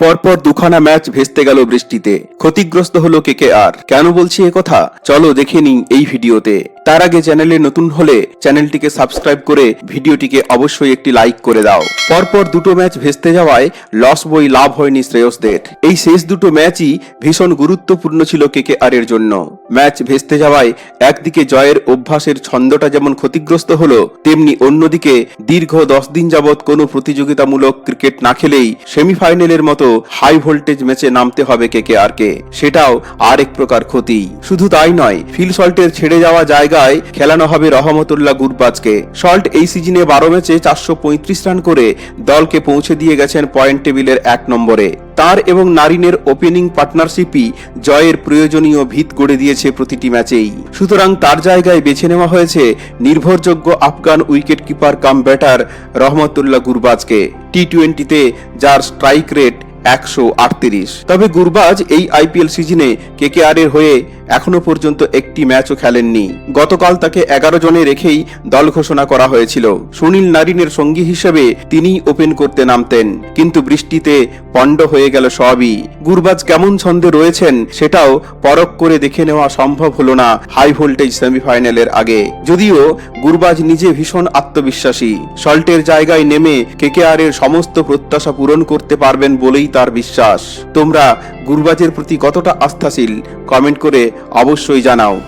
পরপর দুখানা ম্যাচ ভেস্তে গেল বৃষ্টিতে। ক্ষতিগ্রস্ত হলো কে কে আর। কেন বলছি কথা? চলো দেখে নিই এই ভিডিওতে। তার আগে চ্যানেলে নতুন হলে চ্যানেলটিকে সাবস্ক্রাইব করে ভিডিওটিকে অবশ্যই একটি লাইক করে দাও। পরপর দুটো ম্যাচ ভেস্তে যাওয়ায় লস বই লাভ হয়নি শ্রেয়সদের। এই শেষ দুটো ম্যাচই ভীষণ গুরুত্বপূর্ণ ছিল কেকে আর এর জন্য। ম্যাচ ভেস্তে যাওয়ায় একদিকে জয়ের অভ্যাসের ছন্দটা যেমন ক্ষতিগ্রস্ত হলো, তেমনি অন্যদিকে দীর্ঘ দশ দিন যাবৎ কোনো প্রতিযোগিতামূলক ক্রিকেট না খেলেই সেমিফাইনালের মতো হাই ভোল্টেজ ম্যাচে নামতে হবে কেকে আর কে সেটাও আর এক প্রকার ক্ষতি। শুধু তাই নয়, ফিল সল্টের ছেড়ে যাওয়া জায়গায় খেলানো হবে রহমতুল্লাহ গুরবাজকে। সল্ট এই সিজনে বারো ম্যাচে চারশো পঁয়ত্রিশ রান করে দলকে পৌঁছে দিয়ে গেছেন পয়েন্ট টেবিলের এক নম্বরে। তার এবং নারিনের ওপেনিং পার্টনারশিপই জয়ের প্রয়োজনীয় ভিত গড়ে দিয়েছে প্রতিটি ম্যাচেই। সুতরাং তার জায়গায় বেছে নেওয়া হয়েছে নির্ভরযোগ্য Afghan wicket keeper cum batter Rahmatullah গুরবাজকে। T টোয়েন্টিতে যার স্ট্রাইক রেট একশো আটত্রিশ। তবে গুরবাজ এই আইপিএল সিজনে কেকেআর এর হয়ে এখনও পর্যন্ত একটি ম্যাচও খেলেননি। গতকাল তাকে এগারো জনে রেখেই দল ঘোষণা করা হয়েছিল। সুনীল নারিনের সঙ্গী হিসেবে তিনি ওপেন করতে নামতেন। কিন্তু বৃষ্টিতে পণ্ড হয়ে গেল সবই। গুরবাজ কেমন ছন্দে রয়েছেন সেটাও পরখ করে দেখে নেওয়া সম্ভব হলো না হাই ভোল্টেজ সেমিফাইনালের আগে। যদিও গুরবাজ নিজে ভীষণ আত্মবিশ্বাসী। সল্টের জায়গায় নেমে কেকেআর এর সমস্ত প্রত্যাশা পূরণ করতে পারবেন বলেই তার বিশ্বাস। তোমরা গুরবাজের প্রতি কতটা আস্থাশীল, কমেন্ট করে অবশ্যই জানাও।